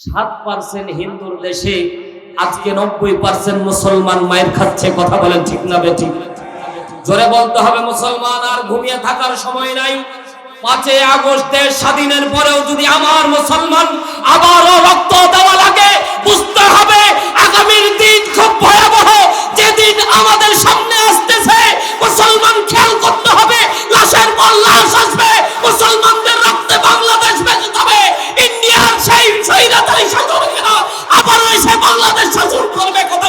সাত পার্সেন্ট হিন্দুর দেশে আজকে নব্বই পার্সেন্ট মুসলমান মায়ের খাচ্ছে, কথা বলেন ঠিক না বেঠিক? জোরে বলতে হবে, মুসলমান আর ঘুমিয়ে থাকার সময় নাই। পাঁচই আগস্ট দেশ স্বাধীনের পরেও যদি আমার মুসলমান আবারও রক্ত দেওয়া লাগে, বুঝতে হবে আগামীর দিন খুব ভয়াবহ। যেদিন আমাদের সামনে আসতেছে, মুসলমান খেয়াল করতে হবে, লাশের পর লাশ আসবে মুসলমানদের বাংলাদেশ করবে, কথা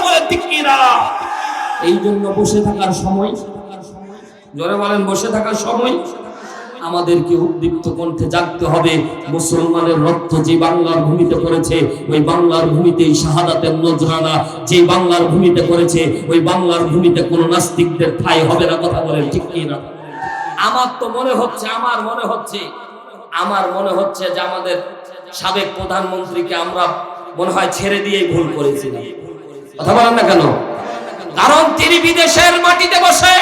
এই জন্য বসে থাকার সময়, জোরে বলেন, বসে থাকার সময় আমাদেরকে উদ্দীপ্ত কণ্ঠে জাগতে হবে। মুসলমানের রক্ত যে বাংলার ভূমিতে ওই বাংলার ভূমিতেই শাহাদাতের নজরানা। যে বাংলার ভূমিতে পড়েছে, ওই বাংলার ভূমিতে কোন নাস্তিকদের ঠাই হবে না, কথা বলেন ঠিক না আমার তো মনে হচ্ছে, আমার মনে হচ্ছে, আমার মনে হচ্ছে যে আমাদের সাবেক প্রধানমন্ত্রীকে আমরা মনে হয় ছেড়ে দিয়ে ভুল করেছিলাম কথা বলেন না কেন? কারণ তিনি বিদেশের মাটিতে বসে,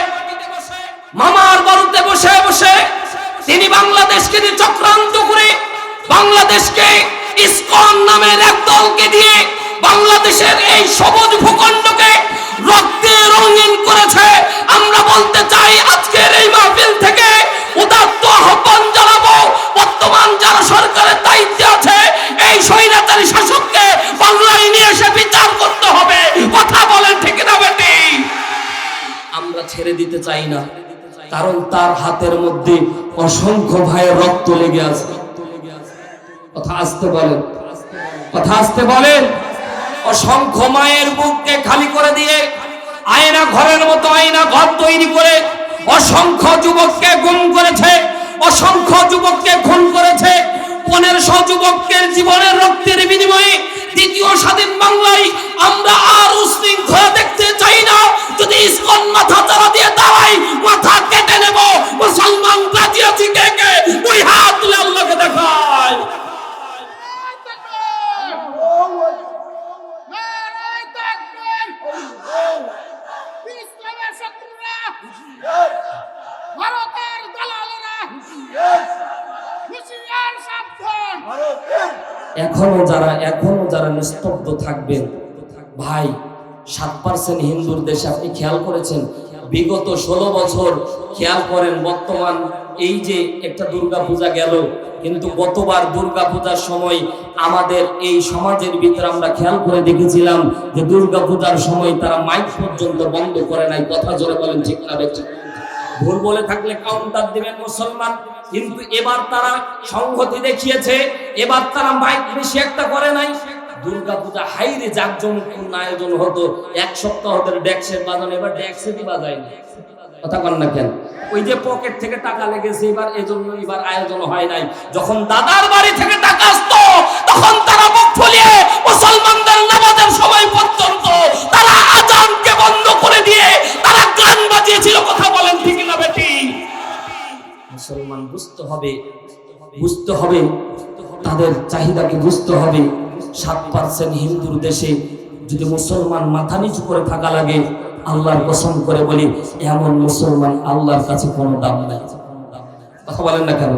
মামার বাড়িতে বসে বসে তিনি বাংলাদেশকে দিয়ে চক্রান্ত করে বাংলাদেশকে ইসকন নামের এক দলকে দিয়ে বাংলাদেশের এই সবুজ ভূখণ্ডকে রক্তে রঙিন করেছে। আমরা বলতে চাই আজকের এই মাহফিল থেকে উদাত্ত আহ্বান জানাব। বর্তমান যারা সরকারের দায়িত্বে আছে, এই স্বৈরাচারী শাসককে বাংলায় এসে বিচার করতে হবে। কথা বলেন ঠিক না বেটি। আমরা ছেড়ে দিতে চাই না, কারণ তার হাতের মধ্যে অসংখ্য ভাইয়ের রক্ত লেগে আছে। কথা আসতে বলেন, কথা আসতে বলেন। অসংখ্য মায়ের বুককে খালি করে দিয়ে আয়না ঘরের মতো আয়না ঘর তৈরি করে অসংখ্য যুবককে গুম করেছে, অসংখ্য যুবককে খুন করেছে। পনেরোশো যুবকের জীবনের রক্তের বিনিময়ে দ্বিতীয় স্বাধীন বাংলায় আমরা আর উশৃঙ্খলা দেখতে চাই না। যদি ইসকন মাথা চারা দিয়ে দাঁড়াই, মাথা কেটে নেব। মুসলমান আছি কে ওই হাত তুলে আল্লাহকে দেখায় নারায় তাকবীর! ইসলামের শত্রুরা। ভারতের দালালেরা। হুঁশিয়ার সাবধান। এখনও যারা এখনও যারা নিস্তব্ধ থাকবেন ভাই সাত পার্সেন্ট হিন্দুর দেশে আপনি খেয়াল করেছেন? বিগত ষোলো বছর খেয়াল করেন বর্তমান এই যে একটা দুর্গা পূজা গেল, কিন্তু গতবার দুর্গা পূজার সময় আমাদের এই সমাজের ভিতরে আমরা খেয়াল করে দেখেছিলাম যে দুর্গা পূজার সময় তারা মাইক পর্যন্ত বন্ধ করে নাই। কথা জোরে বলেন, ঠিক না বেঠিক? ভুল বলে থাকলে কাউন্টার দিবেন মুসলমান। কিন্তু এবার তারা সংহতি দেখিয়েছে, এবার তারা মাইক বেশি একটা করে নাই। দুর্গা পূজা হাইরে জাকজমকপূর্ণ আয়োজন হতো। এক সপ্তাহ ধরে ড্যাক্সের বাজানো, এবার ড্যাক্সে দি বাজায়নি কথা কন না কেন? ওই যে পকেট থেকে টাকা লেগেছে, এবার এজন্য, এবার আয়োজন হয় নাই। যখন দাদার বাড়ি থেকে টাকা আসতো, তখন তারা মুখ ফুলিয়ে মুসলমানদের নামাজের সময় পর্যন্ত তারা আজানকে বন্ধ করে দিয়ে তারা গান বাজিয়েছিল, কথা বলেন ঠিক না বেটি? মুসলমান বুঝতে হবে বুঝতে হবে, তাদের চাহিদাকে বুঝতে হবে। সাত পার্সেন্ট হিন্দুর দেশে যদি মুসলমান মাথা নিচু করে থাকা লাগে আল্লাহর কসম করে বলি, এমন মুসলমান আল্লাহর কাছে কোনো দাম নাই। কথা বলেন না কেন?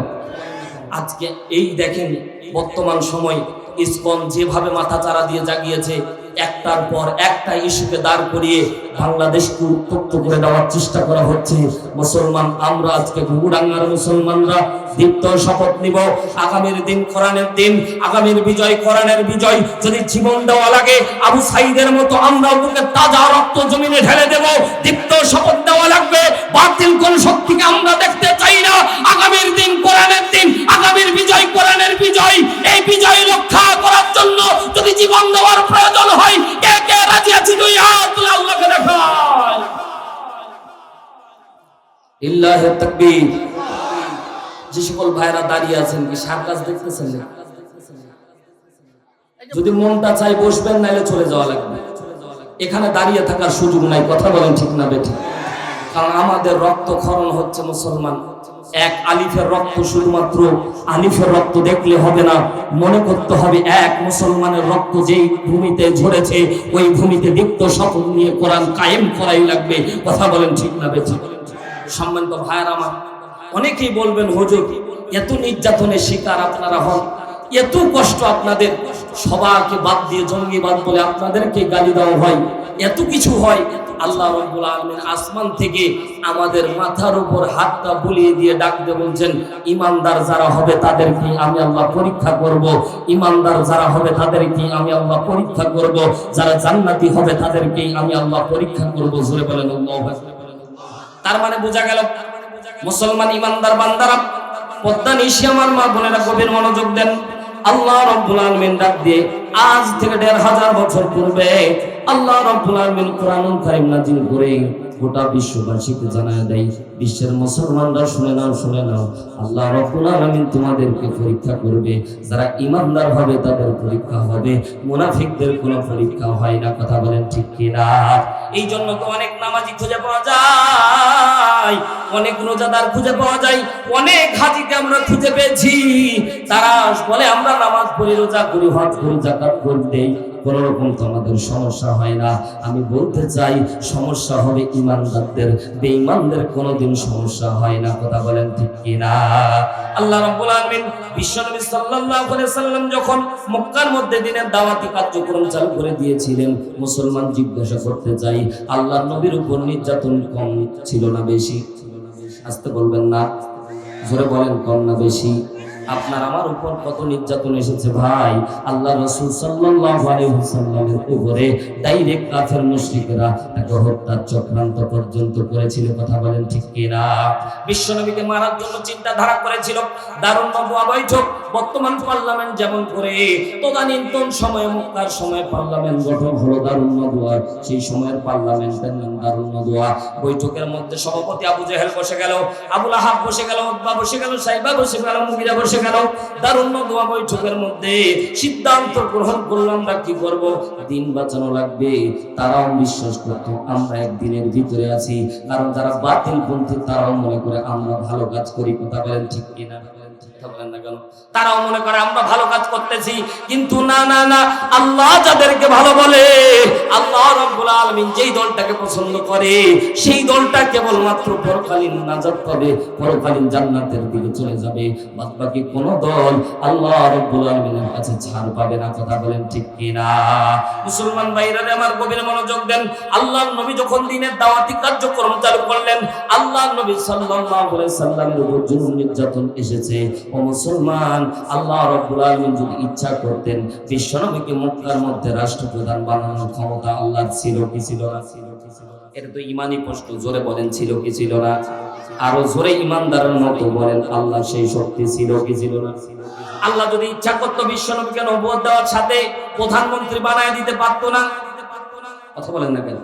আজকে এই দেখেন, বর্তমান সময় ইসকন যেভাবে মাথা চারা দিয়ে জাগিয়েছে একটার পর একটা ইস্যুকে দাঁড় করিয়ে বাংলাদেশকে উত্তপ্ত করে দেওয়ার চেষ্টা করা হচ্ছে। মুসলমান, আমরা আজকে ঘুঘুডাঙ্গার মুসলমানরা দীপ্ত শপথ নিব। আগামীর দিন কোরআনের দিন, আগামীর বিজয় কোরআনের বিজয়। যদি জীবন দেওয়া লাগে, আবু সাইদের মতো আমরা বুকে তাজা রক্ত জমিনে ঢেলে দেব। দীপ্ত শপথ দেওয়া লাগবে। বাতিল কোন শক্তিকে আমরা দেখতে চাই না। আগামীর দিন কোরআনের দিন, আগামীর বিজয় কোরআনের বিজয়। এই বিজয় রক্ষা করার জন্য যদি জীবন দেওয়ার প্রয়োজন হয় যে সকল ভাইরা দাঁড়িয়ে আছেন, কি দেখতেছেন? যদি মনটা চাই বসবেন নাইলে চলে যাওয়া লাগবে। এখানে দাঁড়িয়ে থাকার সুযোগ নাই, কথা বলেন ঠিক না বেঠি। কারণ আমাদের রক্তক্ষরণ হচ্ছে মুসলমান। এক আলিফের রক্ত শুধুমাত্র আলিফের রক্ত দেখলে হবে না, মনে করতে হবে এক মুসলমানের রক্ত যেই ভূমিতে ঝরেছে, ওই ভূমিতে দীপ্ত শপথ নিয়ে কোরআন কায়েম করাই লাগবে। কথা বলেন ঠিক না বেঠি? সম্মানিত ভাইয়ার আমার, অনেকেই বলবেন, হুজুর, এত নির্যাতনের শিকার আপনারা হন, এত কষ্ট আপনাদের সবাইকে বাদ দিয়ে জঙ্গিবাদ বলে আপনাদেরকে গালি দেওয়া হয়, এত কিছু হয় আল্লাহ রব্বুল আলমিন আসমান থেকে আমাদের মাথার উপর হাতটা বুলিয়ে দিয়ে ডাকতে বলছেন, ইমানদার যারা হবে তাদেরকে আমি আল্লাহ পরীক্ষা করব? ইমানদার যারা হবে তাদেরকে আমি আল্লাহ পরীক্ষা করব? যারা জান্নাতি হবে তাদেরকে আমি আল্লাহ পরীক্ষা করব? জোরে বলেন। তার মানে বোঝা গেল, মুসলমান ইমানদার বান্দারা, পদ্মা নিশি আমার মা বোনেরা গভীর মনোযোগ দেন। আল্লাহ রব্বুল আলমিন ডাক দিয়ে আজ থেকে দেড় হাজার বছর পূর্বে আল্লাহ রব্বুল আলমিন কোরআন কারিম নাজিল করে গোটা বিশ্ববাসীকে জানায় দেয়, বিশ্বের মুসলমানরা শুনে নাও শুনে নাও, আল্লাহ রব্বুল আলমিন তোমাদেরকে পরীক্ষা করবে, যারা ইমানদার হবে তাদের পরীক্ষা হবে, মুনাফিকদের কোনো পরীক্ষা হয় না, কথা বলেন ঠিক কিনা? এই জন্য তো অনেক নামাজি খুঁজে পাওয়া যায়, অনেক রোজাদার খুঁজে পাওয়া যায়, অনেক হাজিকে আমরা খুঁজে পেয়েছি, তারা বলে, আমরা নামাজ পড়ি, রোজা করি, হজ করি জাকাত করি, দেই। কোন রকম তো আমাদের সমস্যা হয় না। আমি বলতে চাই, সমস্যা হবে ইমানদারদের। বেঈমানদের কোনোদিন সমস্যা হয় না, কথা বলেন ঠিক কি না আল্লাহ রাব্বুল আলামিন বিশ্বনবী সাল্লাল্লাহু আলাইহি সাল্লাম যখন মক্কার মধ্যে দিনের দাওয়াতি কার্যক্রম চালু করে দিয়েছিলেন, মুসলমান জিজ্ঞাসা করতে চাই, আল্লাহর নবীর উপর নির্যাতন কম ছিল না বেশি? আসতে বলবেন না। জোরে বলেন, কম না বেশি? আপনার আমার উপর কত নির্যাতন এসেছে ভাই? আল্লাহ রসুল ওয়াসাল্লামের উপরে ডাইরেক্ট কাফের মুশরিকরা তাকে হত্যার চক্রান্ত পর্যন্ত করেছিল। কথা বলেন ঠিক কিনা? বিশ্বনবীকে মারার জন্য চিন্তাধারা করেছিল। দারুণ নবুয়া বৈঠক। বর্তমান পার্লামেন্ট যেমন করে তদানীন্তন সময়ে মক্কার সময় পার্লামেন্ট গঠন হলো দারুণ নবুয়া সেই সময়ের পার্লামেন্টের নাম দারুণ নবুয়া বৈঠকের মধ্যে সভাপতি আবু জেহেল বসে গেল, আবুল আহাব বসে গেল বসে গেল, সাইবা বসে গেল, মুগিরা বসে গেল দারুণ দোয়া বৈঠকের মধ্যে সিদ্ধান্ত গ্রহণ করলাম, আমরা কি করব? দিন বাঁচানো লাগবে। তারাও বিশ্বাস করতো, আমরা একদিনের ভিতরে আছি। কারণ যারা বাতিল পন্থী, তারাও মনে করে আমরা ভালো কাজ করি। কথা বলেন ঠিক কিনা? বলেন কেন? তারাও মনে করে, আমরা ভালো কাজ করতেছি। কিন্তু না না না, আল্লাহ যাদেরকে ভালো বলে, আল্লাহ রব্বুল আলামিন যেই দলটাকে পছন্দ করে, সেই দলটা কেবলমাত্র পরকালীন নাজাত পাবে, পরকালীন জান্নাতের দিকে চলে যাবে। বাদ বাকি কোন দল আল্লাহ রব্বুল আলামিনের কাছে ছাড় পাবে না, কথা বলেন ঠিক কিনা? মুসলমান ভাইরা আমার গভীর মনোযোগ দেন। আল্লাহর নবী যখন দিনের দাওয়াতি কার্যক্রম চালু করলেন, আল্লাহর নবী সাল্লাল্লাহু সাল্লামের উপর জুলুম নির্যাতন এসেছে। ও মুসলমান আল্লাহ রাব্বুল আলামিন যদি ইচ্ছা করতেন বিশ্বনবীকে মক্কার মধ্যে রাষ্ট্রপ্রধান বানানোর ক্ষমতা আল্লাহর ছিল কি ছিল না? ছিল কি ছিল? এটা তো ইমানি প্রশ্ন, জোরে বলেন ছিল কি ছিল না? আরও জোরে ইমানদারের মতো বলেন আল্লাহ সেই শক্তি ছিল কি ছিল না? আল্লাহ যদি ইচ্ছা করতো বিশ্বনবীকে নবুয়ত দেওয়ার সাথে প্রধানমন্ত্রী বানায় দিতে পারতো না। কথা বলেন না কেন?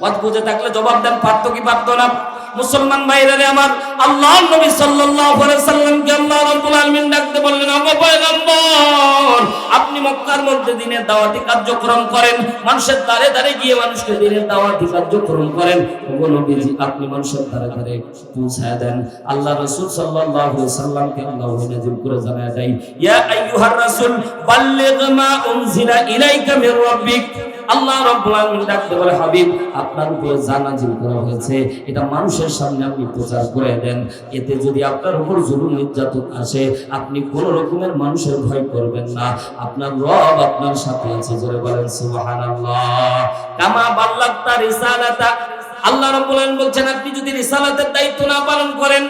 ওয়াজ বুঝে থাকলে জবাব দেন, পারতো কি পারতো না? মুসলমান ভাইরা রে আমার আল্লাহ নবী সাল্লাল্লাহু আলাইহি সাল্লামকে আল্লাহ রাব্বুল আলামিন ডাকতে বললেন ওগো পয়গম্বর, আপনি মক্কার মধ্যে দিনের দাওয়াতি কার্যক্রম করেন। মানুষের দ্বারে দ্বারে গিয়ে মানুষকে দিনের দাওয়াতি কার্যক্রম করেন। ওগো নবীজি, আপনি মানুষের দ্বারে দ্বারে পৌঁছায় দেন। আল্লাহ রাসূল সাল্লাল্লাহু আলাইহি সাল্লামকে আল্লাহ নাযিল করে জানায় দেয়, ইয়া আইয়ুহার রাসূল, বাল্লিগ মা উনজিলা ইলাইকা মির রাব্বিক। আল্লাহ রাব্বুল আলামিন ডাকতে বলে, হাবিব, আপনার উপরে যা নাযিল করা হয়েছে, এটা মানুষের সামনে আপনি প্রচার করে দেন, এতে যদি আপনার উপর জুলুম, নির্যাতন আসে, আপনি কোন রকমের মানুষের ভয় করবেন না। আপনার রব আপনার সাথে আছে, জোরে বলেন আল্লাহ রাব্বুল আলামিন বলছেন, আপনি যদি রিসালাতের দায়িত্ব না পালন করেন,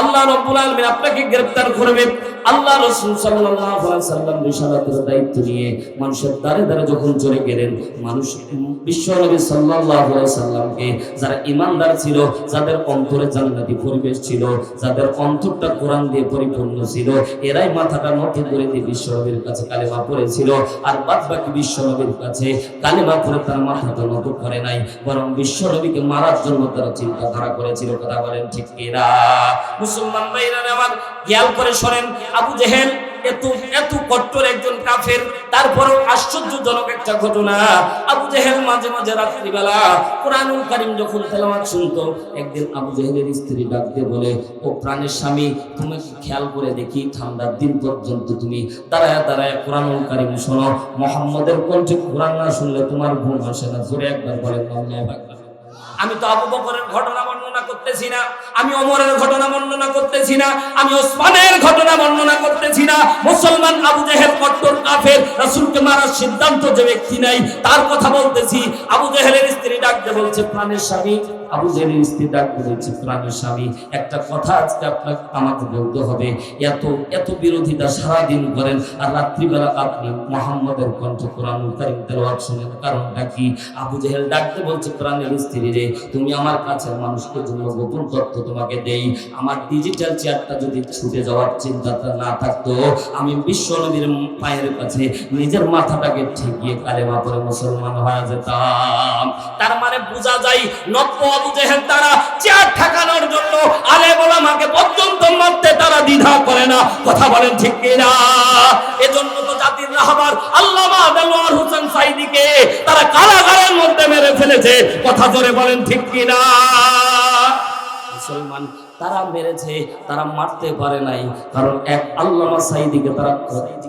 আল্লাহ রাব্বুল আলামিন আপনাকে গ্রেফতার করবে। আল্লাহ রাসূল সাল্লাম রিসালাতের দায়িত্ব নিয়ে মানুষের দ্বারে দ্বারে যখন চলে গেলেন, মানুষ বিশ্ব নবী সাল্লাল্লাহু সাল্লামকে যারা ঈমানদার ছিল, যাদের অন্তরে জান্নাতি পরিবেশ ছিল, যাদের অন্তরটা কোরআন দিয়ে পরিপূর্ণ ছিল, এরাই মাথাটা নত করে দিয়ে বিশ্ব নবীর কাছে কালেমা পড়েছিল। আর বাদ বাকি বিশ্ব নবীর কাছে কালেমা পড়ে তার মাথাটা নত করে নাই, বরং বিশ্ব নবীকে মারার জন্য তারা চিন্তাধারা করেছিল। কথা বলেন ঠিক কিনা? মুসলমান ভাইরা, আমার খেয়াল করে শোনেন আবু জেহেল এত এত কট্টর একজন কাফের, তারপরেও আশ্চর্যজনক একটা ঘটনা। আবু জেহেল মাঝে মাঝে রাত্রিবেলা কোরআনুল কারিম যখন তেলাওয়াত শুনতো, একদিন আবু জেহেলের স্ত্রী ডাক দিয়ে বলে, ও প্রাণের স্বামী, তুমি কি খেয়াল করে দেখি, ঠান্ডার দিন পর্যন্ত তুমি দাঁড়ায় দাঁড়ায় কোরআনুল কারিম শোনো। মোহাম্মদের কণ্ঠে কোরআন না শুনলে তোমার ঘুম আসে না। জোরে একবার বলে আকবার। আমি তো আবু বকরের ঘটনা বর্ণনা করতেছি না, আমি অমরের ঘটনা বর্ণনা করতেছি না, আমি ওসমানের ঘটনা বর্ণনা করতেছি না। মুসলমান আবু জেহেল কট্টর কাফের, রাসূলকে মারার সিদ্ধান্ত যে ব্যক্তি নাই, তার কথা বলতেছি। আবু জেহেলের স্ত্রী ডাকতে বলছে, প্রাণের স্বামী। আবু জেহেলের স্ত্রী ডাকতে বলছে স্বামী, একটা কথা আজকে আপনাকে আমাকে বলতে হবে। এত এত বিরোধিতা সারাদিন করেন আর রাত্রিবেলা আপনি মোহাম্মদের কণ্ঠ কোরআন কারিম তেলাওয়াত শুনেন। কারণটা কি? আবু জেহেল ডাকতে বলছে প্রাণের স্ত্রী রে, তুমি আমার কাছের মানুষকে জন্য গোপন তথ্য তোমাকে দেই। আমার ডিজিটাল চেয়ারটা যদি ছুটে যাওয়ার চিন্তাটা না থাকতো, আমি বিশ্ব নবীর পায়ের কাছে নিজের মাথাটাকে ঠেকিয়ে কালেমা পরে মুসলমান হয়ে যেতাম। তার মানে বোঝা যায় নব্য আবু জেহেল তারা চেয়ার ঠেকানোর জন্য আলে আমাকে পর্যন্ত মারতে তারা দ্বিধা করে না। কথা বলেন ঠিক কিনা? এজন্য তো জাতির রাহবার আল্লামা দেলোয়ার হোসেন সাইদিকে তারা কারাগারের মধ্যে মেরে ফেলেছে। কথা জোরে বলেন ঠিক কিনা? মুসলমান তারা মেরেছে, তারা মারতে পারে নাই। কারণ এক আল্লামা সাইদিকে তারা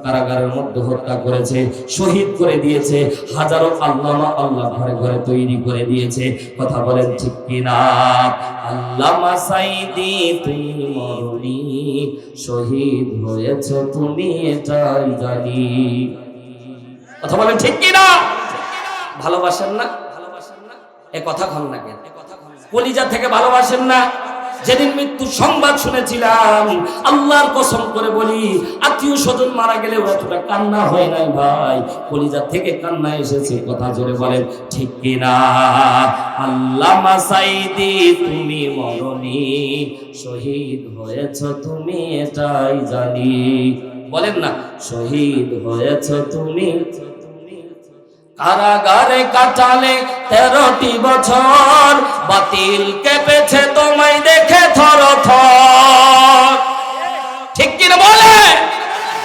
কারাগারের মধ্যে হত্যা করেছে, শহীদ করে দিয়েছে, হাজারো আল্লামা আল্লাহ ঘরে ঘরে তৈরি করে দিয়েছে। কথা বলেন ঠিক কিনা? আল্লামা সাইদি, তুমি শহীদ হয়েছ তুমি, এটাই জানি। কথা বলেন ঠিক কিনা? ভালোবাসেন না? ভালোবাসেন না এ কথা ঘন না কেন? কলিজা থেকে ভালোবাসেন না? যেদিন মৃত্যুর সংবাদ শুনেছিলাম, আল্লাহর কসম করে বলি, আত্মীয় স্বজন মারা গেলে অতটা কান্না হয় নাই ভাই। কলিজা থেকে কান্না এসেছে, কথা জোরে বলেন, ঠিক কিনা? আল্লাহ মাসাইদি তুমি মরনি শহীদ হয়েছ তুমি এটাই জানি। বলেন না, শহীদ হয়েছ তুমি কারাগারে কাটালে তেরোটি বছর। বাতিল কেঁপেছে তোমায় দেখে থর থর ঠিক কিনা বলে?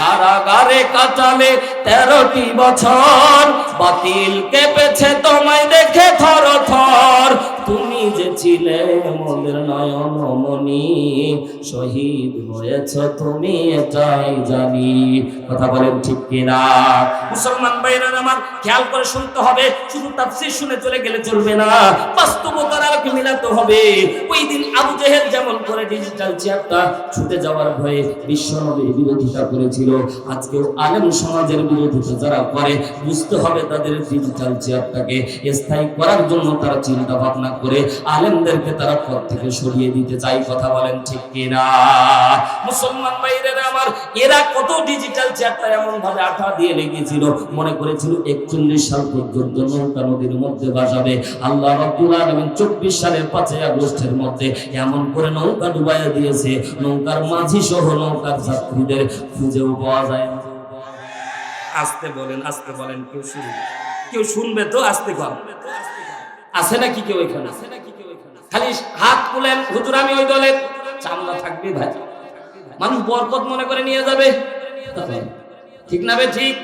কারাগারে কাটালে তেরোটি বছর। বাতিল কেঁপেছে তোমায় দেখে থর থর তুমি যে ছিলে মোদের নয়ন মনি শহীদ হয়েছ তুমি এটাই জানি। কথা বলেন ঠিক কিনা? মুসলমান ভাইরা আমার খেয়াল করে শুনতে হবে, শুধু তাফসীর শুনে চলে গেলে চলবে না, বাস্তবতার আলোকে মিলাতে হবে। ওই দিন আবু জেহেল যেমন করে ডিজিটাল চেয়ারটা ছুটে যাওয়ার ভয়ে বিশ্ব নবীর বিরোধিতা করেছিল। আজকেও আলেম সমাজের বিরোধিতা যারা করে, বুঝতে হবে তাদের ডিজিটাল চেয়ারটাকে স্থায়ী করার জন্য তারা চিন্তা ভাবনা করে আলেমদেরকে তারা পথ থেকে সরিয়ে দিতে চাই, কথা বলেন ঠিক কিনা? মুসলমান ভাইরা আমার, এরা কত ডিজিটাল চেয়ারটা এমন ভাবে আঠা দিয়ে লেগেছিল, মনে করেছিল একচল্লিশ সাল পর্যন্ত নৌকা নদীর মধ্যে বাসাবে আল্লাহ রব্বুল আলামিন চব্বিশ সালের পাঁচই আগস্টের মধ্যে এমন করে নৌকা ডুবাইয়া দিয়েছে, নৌকার মাঝি সহ নৌকার যাত্রীদের খুঁজেও পাওয়া যায় আসতে বলেন আসতে বলেন, কেউ শুনবে। কেউ শুনবে তো, আসতে কম আছে নাকি কেউ এখানে? খালি হাত তুলেন, হুজুর, আমি ওই দলের। চামড়া থাকবে ভাই। মানুষ বরকত মনে করে নিয়ে যাবে। ঠিক না ঠিক?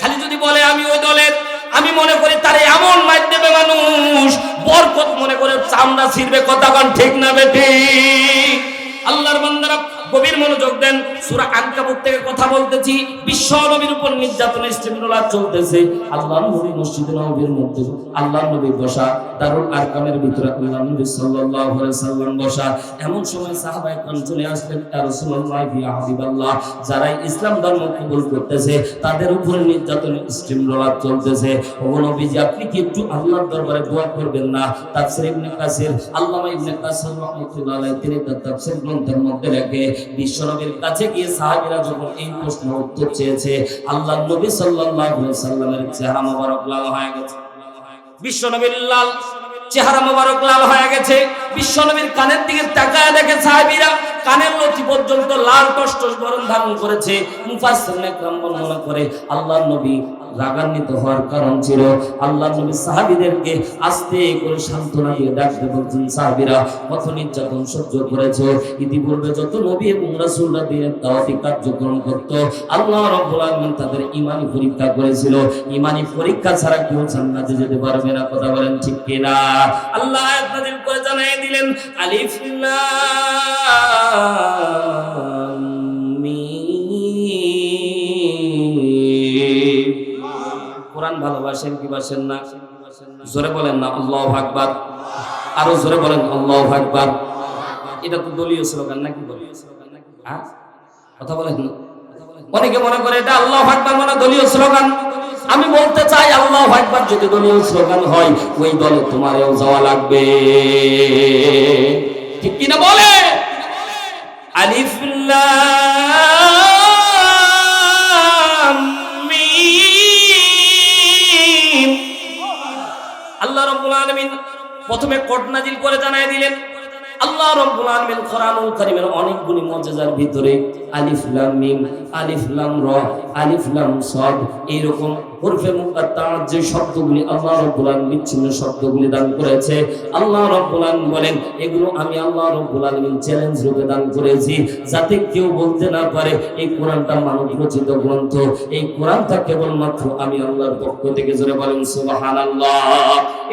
খালি যদি বলে, আমি ওই দলের, আমি মনে করি তারে এমন মার দেবে মানুষ। বরকত মনে করে চামড়া ছিঁড়বে, কথা ঠিক না ঠিক? আল্লাহর বান্দারা গভীর মনোযোগ দেন। সুরা আনকাবুত থেকে কথা বলতেছি। বিশ্ব নবীর উপর নির্যাতনের স্টিমুলার চলতেছে। আল্লাহ নবী মসজিদ নবীর মধ্যে আল্লাহ নবী বসা, দারুল আরকামের ভিতরে আল্লাহ নবী সাল্লাল্লাহু আলাইহি সাল্লাম বসা। এমন সময় সাহাবায়ে কান চলে আসলেন, ইয়া রাসূলুল্লাহ, ইয়া হাবিবাল্লাহ যারা ইসলাম ধর্ম কবুল করতেছে, তাদের উপর নির্যাতনের স্টিমুলার চলতেছে। ও নবী যে আপনি কি একটু আল্লাহর দরবারে দোয়া করবেন না? তাফসীর ইবনে কাসির, আল্লামা ইবনে কাসির রাহমাতুল্লাহ আলাইহি, তিনি তার তাফসীর গ্রন্থের মধ্যে লেখে বিশ্বনবীর কাছে গিয়ে সাহাবীরা যখন এই প্রশ্ন উত্তর চেয়েছে আল্লাহ নবী সাল্লাল্লাহু আলাইহি সাল্লামের চেহারা মোবারক লাল হয়ে গেছে। বিশ্বনবীর লাল চেহারা মোবারক লাল হয়ে গেছে। বিশ্বনবীর কানের দিকে তাকায় দেখে সাহাবীরা কানের লতি পর্যন্ত লাল কষ্ট বরণ ধারণ করেছে। মুফাসসির একরাম বর্ণনা করে, আল্লাহর নবী রাগান্বিত হওয়ার কারণ ছিল। আল্লাহ নবী সাহাবীদেরকে আস্তে করে সান্ত্বনা দিয়ে ডাকতে বলছেন, সাহাবীরা কত নির্যাতন সহ্য করেছে। ইতিপূর্বে যত নবী এবং রাসূলরা দিনের দাওয়াতি কার্যক্রম করত, আল্লাহ রাব্বুল আলামিন তাদের ঈমানি পরীক্ষা করেছিল। ঈমানি পরীক্ষা ছাড়া কেউ জান্নাতে যেতে পারবে না। কথা বলেন ঠিক কিনা? আল্লাহ আয়াত নাযিল করে জানিয়ে দিলেন, আলিফ লাম। কোরআন কি বাসেন না? জোরে বলেন না, আল্লাহ আকবার। আরও জোরে বলেন, আল্লাহ আকবার। এটা তো দলীয় স্লোগান নাকি দলীয় স্লোগান নাকি কথা বলেন না। অনেকে মনে করে এটা আল্লাহ আকবার মানে দলীয় স্লোগান। আমি বলতে চাই আল্লাহ আকবার যদি দলীয় স্লোগান হয়, ওই দলে তোমারও যাওয়া লাগবে। ঠিক কিনা বলে? আলিফ প্রথমে কোট নাজিল করে জানায় দিলেন, আল্লাহ রব্বুল আলামিন কোরআনুল কারীমের অনেকগুলি মুজিজার ভিতরে আলিফ লাম মিম, আলিফ লাম র, আলিফ লাম সাদ এইরকম হরফে যে শব্দগুলি আল্লাহ শব্দগুলি দান করেছে, আল্লাহ বলেন, এগুলো আমি আল্লাহ চ্যালেঞ্জ রূপে দান করেছি, যাতে কেউ বলতে না পারে, এই কোরআনটা মানব রচিত গ্রন্থ। এই কোরআনটা কেবলমাত্র আমি আল্লাহর পক্ষ থেকে জোরে বলেন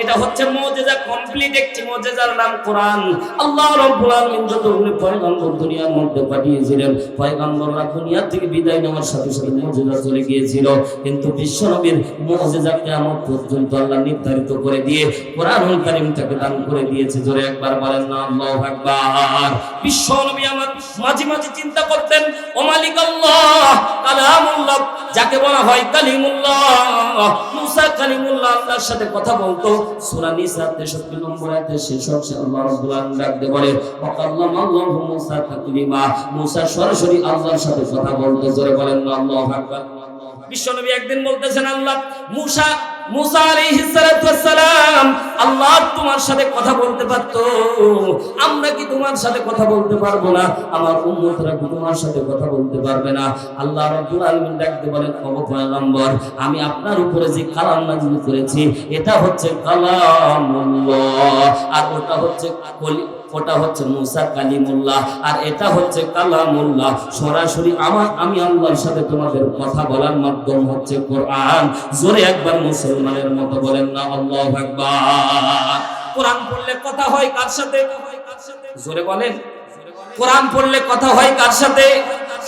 এটা হচ্ছে মুজিজা কমপ্লিট একটি মুজিজার নাম কোরআন। আল্লাহ রাব্বুল আলামিন যতগুলো পয়গম্বর দুনিয়ার মধ্যে পাঠিয়েছিলেন, পয়গম্বররা দুনিয়া থেকে বিদায় নেওয়ার সাথে সাথে চলে গিয়েছিল। কিন্তু বিশ্ব নবীর মুজিজা কিয়ামত পর্যন্ত আল্লাহ নির্ধারিত করে দিয়ে কোরআনুল কারীমটাকে দান করে দিয়েছে। জোরে একবার বলেন না, আল্লাহু আকবার। বিশ্ব নবী আমার মাঝে মাঝে চিন্তা করতেন, ও মালিক আল্লাহ, কালামুল্লাহ, যাকে বলা হয় কালিমুল্লাহ, মুসা কালিমুল্লাহ, আল্লাহর সাথে কথা বলতো। সূরা নিসা 63 নম্বর আয়াতে শেষ অংশে আল্লাহ রাব্বুল আলামিন ডাকতে বলে ওয়াকাল্লামা আল্লাহু মুসা তাকলিমা মুসা সরাসরি আল্লাহর সাথে কথা বলতে। জোরে বলেন না, আল্লাহু আকবার। বিশ্বনবী একদিন বলতেছেন, আল্লাহ, মুসা মুসা আলাইহিস ওয়াসসালাম আল্লাহ তোমার সাথে কথা বলতে পারতো। আমরা কি তোমার সাথে কথা বলতে পারব না? আমার উম্মতরা কি তোমার সাথে কথা বলতে পারবে না? আল্লাহ রাব্বুল আলামিন ডাকতে বলেন, ও পয়গম্বর, আমি আপনার উপরে যে কালাম নাযিল করেছি, এটা হচ্ছে কালামুল্লাহ, আর ওটা হচ্ছে কলি ওটা হচ্ছে মুসা কালিমুল্লাহ। আর এটা হচ্ছে কালামুল্লাহ। সরাসরি আমার আমি আল্লাহর সাথে তোমাদের কথা বলার মাধ্যম হচ্ছে কোরআন। জোরে একবার মুসলমানের মতো বলেন না, আল্লাহ একবার কোরআন পড়লে কথা হয় কার সাথে? জোরে বলেন। কোরআন পড়লে কথা হয় কার সাথে?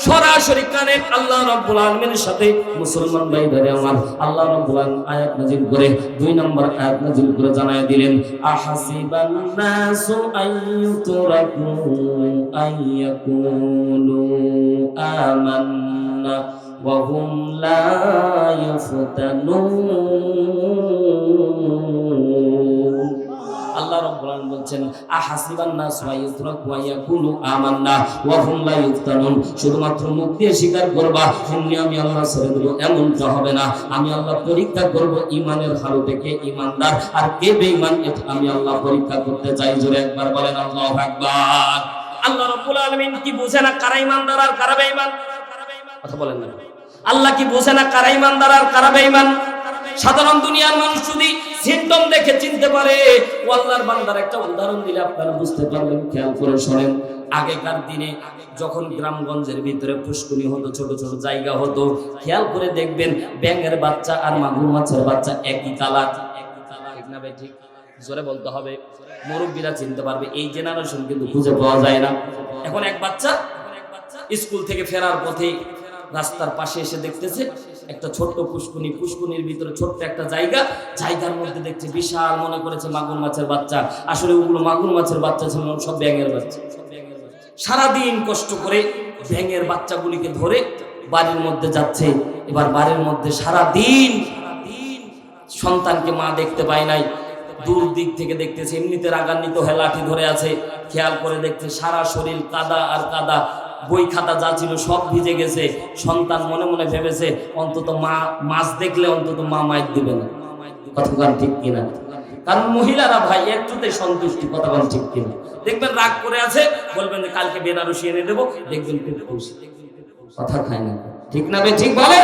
সরাসরি কানেক্ট আল্লাহ রাব্বুল আলামিনের সাথে মুসলমান ভাই ধরে আমার আল্লাহ রাব্বুল আলামিন আয়াত নাযিল করে দুই নম্বর আয়াত নাযিল করে জানায় দিলেন, আহাসিবান নাসু আইয়ুতরাকু আইয়াকুলু আমান্না ওয়া হুম লা ইফতানুন। বলছেন আহাসিবান নাস ওয়া ইয়াকুলু আমান্না ওয়া হুম লা ইফতানুন। শুধুমাত্র মুখ দিয়ে স্বীকার করবা এমনি আমি আল্লাহ ছেড়ে দেব এমনটা হবে না। আমি আল্লাহ পরীক্ষা করব ঈমানের হালতে কে ঈমানদার আর কে বেঈমান এটা আমি আল্লাহ পরীক্ষা করতে চাই। জোরে একবার বলেন আল্লাহু আকবার। আল্লাহ রাব্বুল আলামিন কি বোঝে না কারা ঈমানদার আর কারা বেঈমান? কথা বলেন না। আল্লাহ কি বোঝে না কারা ঈমানদার আর কারা বেঈমান? সাধারণ দুনিয়ার মানুষ যদি সিমটম দেখে চিনতে পারে, ও আল্লাহর বান্দার একটা উদাহরণ দিলে আপনারা বুঝতে পারবেন, খেয়াল করে শোনেন। আগেকার দিনে যখন গ্রামগঞ্জের ভিতরে পুষ্কুনি হতো, ছোট ছোট জায়গা হতো, খেয়াল করে দেখবেন ব্যাঙের বাচ্চা আর মাগুর মাছের বাচ্চা একই কালার। ঠিক না ভাই, ঠিক? জোরে বলতে হবে। মুরব্বীরা চিনতে পারবে, এই জেনারেশন কিন্তু খুঁজে পাওয়া যায় না। এখন এক বাচ্চা স্কুল থেকে ফেরার পথে রাস্তার পাশে এসে দেখতেছে একটা ছোট্ট পুষ্কুনি, পুষ্কুনির ভিতরে ছোট্ট একটা জায়গা, জায়গার মধ্যে দেখছে বিশাল মনে করেছে মাগুর মাছের বাচ্চা। আসলে ওগুলো মাগুর মাছের বাচ্চা ছিল সব ব্যাঙের বাচ্চা। সারাদিন কষ্ট করে ব্যাঙের বাচ্চাগুলিকে ধরে বাড়ির মধ্যে যাচ্ছে। এবার বাড়ির মধ্যে সারা দিন সন্তানকে মা দেখতে পায় নাই। দূর দিক থেকে দেখতেছে, এমনিতে রাগান্বিত হয়ে লাঠি ধরে আছে। খেয়াল করে দেখছে সারা শরীর কাদা আর কাদা। বই খাতা যা ছিল সব ভিজে গেছে। সন্তান মনে মনে ভেবেছে, অন্তত মা, মাছ দেখলে অন্তত মা মায়ের দিবে না। কথাকার ঠিক কিনা? কারণ মহিলারা ভাই একটুতে সন্তুষ্টি কথাকার ঠিক কিনা? দেখবেন রাগ করে আছে, বলবেন যে কালকে বেনারসি এনে দেবো, দেখবেন খুব খুশি। কথা খায় না ঠিক না ঠিক বলে?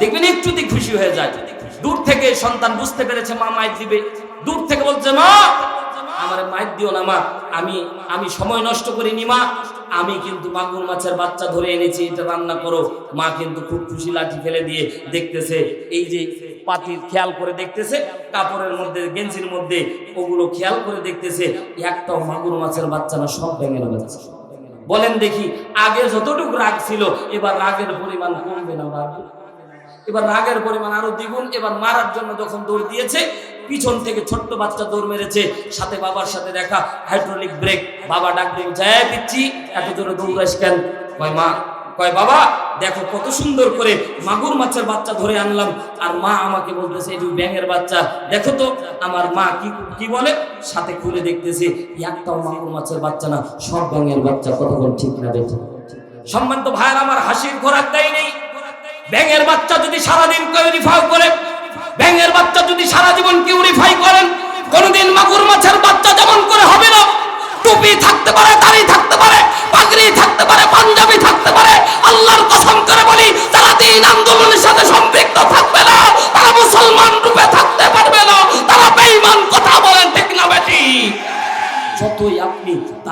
দেখবেন একটুতে খুশি হয়ে যায়। দূর থেকে সন্তান বুঝতে পেরেছে মা মায়ের দিবে। দূর থেকে বলছে, মা আমার মায়ের দিও না, মা। আমি আমি সময় নষ্ট করিনি, মা। আমি কিন্তু মাগুর মাছের বাচ্চা ধরে এনেছি, এটা রান্না করো। মা কিন্তু খুব খুশি লাঠি ফেলে দিয়ে দেখতেছে, এই যে পাতির খেয়াল করে দেখতেছে, কাপড়ের মধ্যে, গেঞ্জির মধ্যে, ওগুলো খেয়াল করে দেখতেছে, একটাও মাগুর মাছের বাচ্চা না, সব ভেঙে বাচ্চা বলেন দেখি, আগে যতটুকু রাগ ছিল, এবার রাগের পরিমাণ কমবে না এবার রাগের পরিমাণ আরও দ্বিগুণ, এবার মারার জন্য যখন দৌড় দিয়েছে পিছন থেকে ছোট্ট বাচ্চা দৌড় মেরেছে, সাথে বাবার সাথে দেখা হাইড্রোলিক ব্রেক বাবা ডাক দিয়ে যায় দিচ্ছি। এত জোরে দৌড়াইস কেন? কয় মা, কয় বাবা, দেখো কত সুন্দর করে মাগুর মাছের বাচ্চা ধরে আনলাম। আর মা আমাকে বলতেছে, এই ব্যাঙের বাচ্চা, দেখো তো, আমার মা কি কি বলে? সাথে খুলে দেখতেছে একটাও মাগুর মাছের বাচ্চা না, সব ব্যাঙের বাচ্চা কতক্ষণ ঠিক না দেখো সম্মানিত ভাইয়ের, আমার হাসির খোরাক দেয় নেই। ব্যাঙের বাচ্চা যদি সারাদিন কিউরিফাই করে ব্যাঙের বাচ্চা যদি সারা জীবন কিউরিফাই করেন, কোনদিন মাগুর মাছের বাচ্চা যেমন করে হবে না, টুপি থাকতে পারে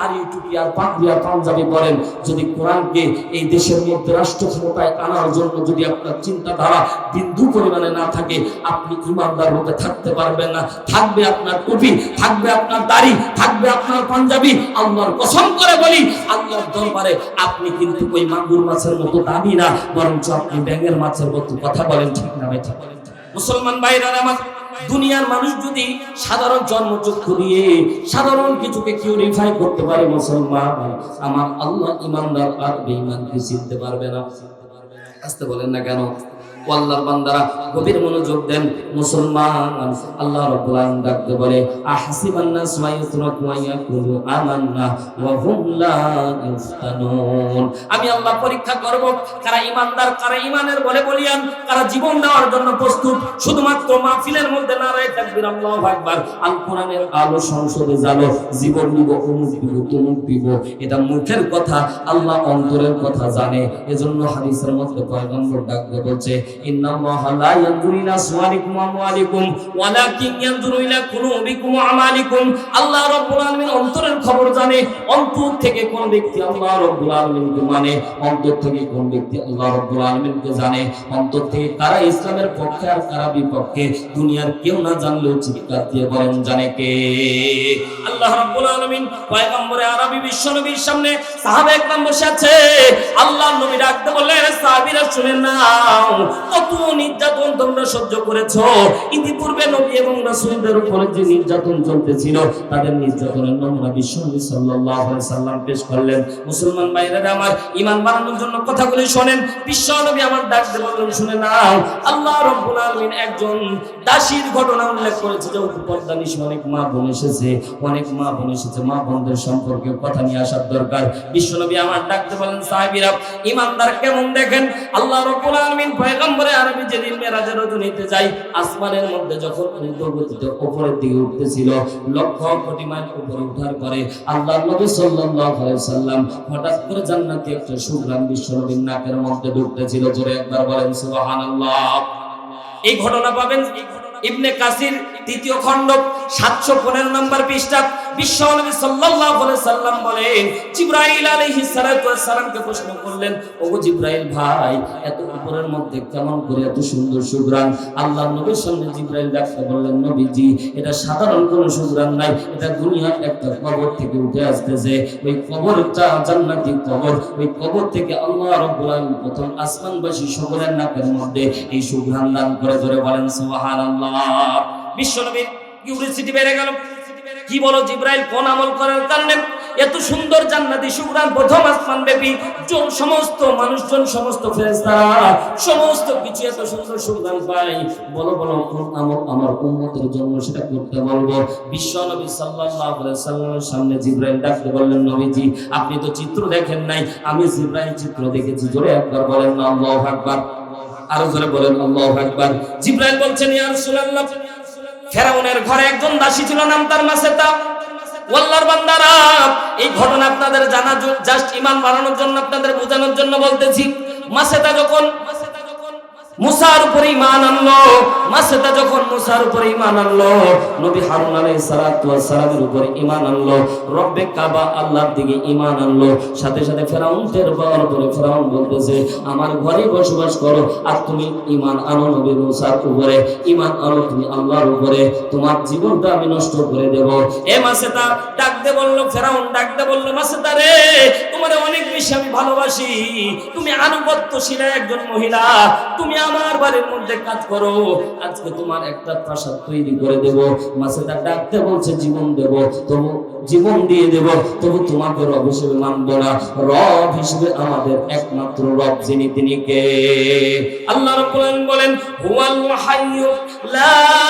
দাড়ি টুপি আর পাগড়ি আর পাঞ্জাবি পরেন। যদি কোরআনকে এই দেশের মধ্যে রাষ্ট্র ক্ষমতায় আনার জন্য যদি আপনার চিন্তাধারা বিন্দু পরিমাণে না থাকে, আপনি ইমানদার রূপে থাকতে পারবেন না। থাকবে আপনার টুপি, থাকবে আপনার দাড়ি, থাকবে আপনার পাঞ্জাবি। আল্লাহর কসম করে বলি, আল্লাহর দরবারে আপনি কিন্তু ওই মাগুর মাছের মতো দামি না, বরঞ্চ আপনি ব্যাঙের মাছের মতো কথা বলেন, ঠিক না ভাই? ঠিক মুসলমান ভাইরা আমার দুনিয়ার মানুষ যদি সাধারণ জন্মচক্ষু দিয়ে সাধারণ কিছুকে কিউরিফাই করতে পারে মুসলমান, আমার আল্লাহ ইমানদার আর বেঈমানকে চিনতে পারবে না? আসতে বলেন না কেন? ও আল্লাহর বান্দারা গভীর মনোযোগ দেন, মুসলমান, আল্লাহ রাব্বুল আলামিন ডাকতে বলে আহসিবান নাস মা ইউতরাকু ওয়া ইয়াকুলু আমান্না ওয়া হুম লা ইফতানুন। আমি আল্লাহ পরীক্ষা করব, কারা ইমানদার কারা ইমানের বলে বলিয়ান, কারা জীবন দেওয়ার জন্য প্রস্তুত, শুধুমাত্র মাহফিলের মধ্যে নারায়ে তাকবীর আল্লাহু আকবার। আল কোরআনের আলো সংসদে জানো জীবন দিব, অমুক দিব, তমুক দিব, এটা মুখের কথা, আল্লাহ অন্তরের কথা জানে। এজন্য হাদিসের মধ্যে পয়গম্বর ডাকতে বলছে ইন্নাল্লাহা আল্লাহ মানে ইসলামের পক্ষে আর কারা বিপক্ষে, দুনিয়ার কেউ না জানলেও চিৎকার দিয়ে বলেন, জানে কে? আল্লাহ রাব্বুল আলামিন পয়গম্বরে আরবি বিশ্বনবীর সামনে সাহাবা একরাম বসে আছে। আল্লাহ নবী ডাকতে বললেন, সাহাবীরা শুনে নাও কত নির্যাতন তোমরা সহ্য করেছ। ইতিপূর্বে নবী এবং রাসূলদের উপরে যে নির্যাতন চলতেছিল, তাদের নির্যাতনের নমুনা বিশ্বনবী সাল্লাল্লাহু আলাইহি সাল্লাম পেশ করলেন। মুসলমান ভাইরা আমার ঈমান বাড়ানোর জন্য কথাগুলি শোনেন। বিশ্বনবী আমার ডাকতে বললেন শুনে নাও, আল্লাহ রাব্বুল আলামিন একজন দাসীর ঘটনা উল্লেখ করেছে যে পর্দা নিশে অনেক মা বোন এসেছে। অনেক মা বোন এসেছে, মা বোনদের সম্পর্কে কথা নিয়ে আসার দরকার। বিশ্বনবী আমার ডাকতে বলেন, সাহাবীরা ইমানদার কেমন দেখেন? আল্লাহ রাব্বুল আলামিন পয়গম্বরে আরবি যেদিন মেরাজের রজনীতে যাই, আসমানের মধ্যে যখন ঊর্ধ্বগতিতে উপরের দিকে উঠতেছিল, লক্ষ কোটি মাইল উপরে উঠার পরে আল্লাহ নবী সাল্লাল্লাহু আলাইহি সাল্লাম হঠাৎ করে জান্নাতি একটা সুগ্রাম বিশ্বনবীর নাকের মধ্যে ঢুকতেছিল। জোরে একবার বলেন, সুবহানাল্লাহ। এই ঘটনা পাবেন ইবনে কাসির তৃতীয় খণ্ড, সাতশো পনেরো নম্বর পৃষ্ঠা। বিশ্ব নবী সাল্লাল্লাহু আলাইহি সাল্লাম বলেন সালামকে প্রশ্ন করলেন ভাই, এত উপরের মধ্যে কেমন করে এত সুন্দর নবীর ডাকতে বললেন, নবীজি, এটা সাধারণ কোনো নাই, এটা দুনিয়ার একটা কবর থেকে উঠে আসতেছে। ওই কবরটা জান্নাতি কবর, ওই কবর থেকে আল্লাহ প্রথম আসমানবাসী সকলের নাকের মধ্যে এই সুগ্রাণ দান করে ধরে বলেন, সুবহানাল্লাহ। বিশ্বনবীর কিউরিসিটি বেড়ে গেল। কি বলো জিব্রাইল, কোন আমল করার কারণে? এত সুন্দর জান্নাতি সুগ্রাণ প্রথম আসমান ব্যাপী জ- সমস্ত মানুষজন, সমস্ত ফেরেশতারা, সমস্ত কিছু এত সুন্দর সুগ্রাণ পায়। বলো বলো, কোন আমল আমার উম্মতের জন্য সেটা করতে বলব? বিশ্ব নবী সাল্লাল্লাহু আলাইহি সাল্লামের সামনে জিব্রাইল ডাকতে বললেন, নবীজি, আপনি তো চিত্র দেখেন নাই। আমি জিব্রাইল চিত্র দেখেছি। জোরে একবার বলেন, আল্লাহু আকবার। আরও জোরে বলেন, আল্লাহু আকবার। জিব্রাইল বলছেন, ইয়া রাসূলুল্লাহ ফেরাউনের ঘরে একজন দাসী ছিল, নাম তার মাসেতা ওয়াল্লার বান্দারা, এই ঘটনা আপনাদের জানা জাস্ট ইমান বাড়ানোর জন্য আপনাদের বোঝানোর জন্য বলতেছি। মাসেতা যখন মুসার উপরে ইমান আনলো মাসেদা যখন মুসার উপরে আনলো, নবী হারুন উপরে আনলো, রব্বে কাবা আল্লাহর দিকে আনলো। সাথে সাথে ফেরাউন বলতেছে, আমার ঘরে বসবাস করো আর তুমি ইমান আনো নবী মুসার উপরে ইমান আনো তুমি আল্লাহর উপরে। তোমার জীবনটা আমি নষ্ট করে দেব। এ মাসেদা, ডাকতে বলল ফেরাউন, ডাকতে বলল, মাসেদা রে, তোমার অনেক বেশি আমি ভালোবাসি। তুমি আনুগত্যশীল একজন মহিলা। তুমি আমার বাড়ির মধ্যে কাজ করো। আজকে তোমার একটা প্রাসাদ তৈরি করে দেব। মাসেদা ডাকতে বলছে, জীবন দেব, তবু জীবন দিয়ে দেব, তবু তোমাকে রব হিসেবে মানব না। রব হিসেবে আমাদের একমাত্র রব, যিনি তিনি কে? আল্লাহ বলেন, হুয়াল হাইয়্যু লা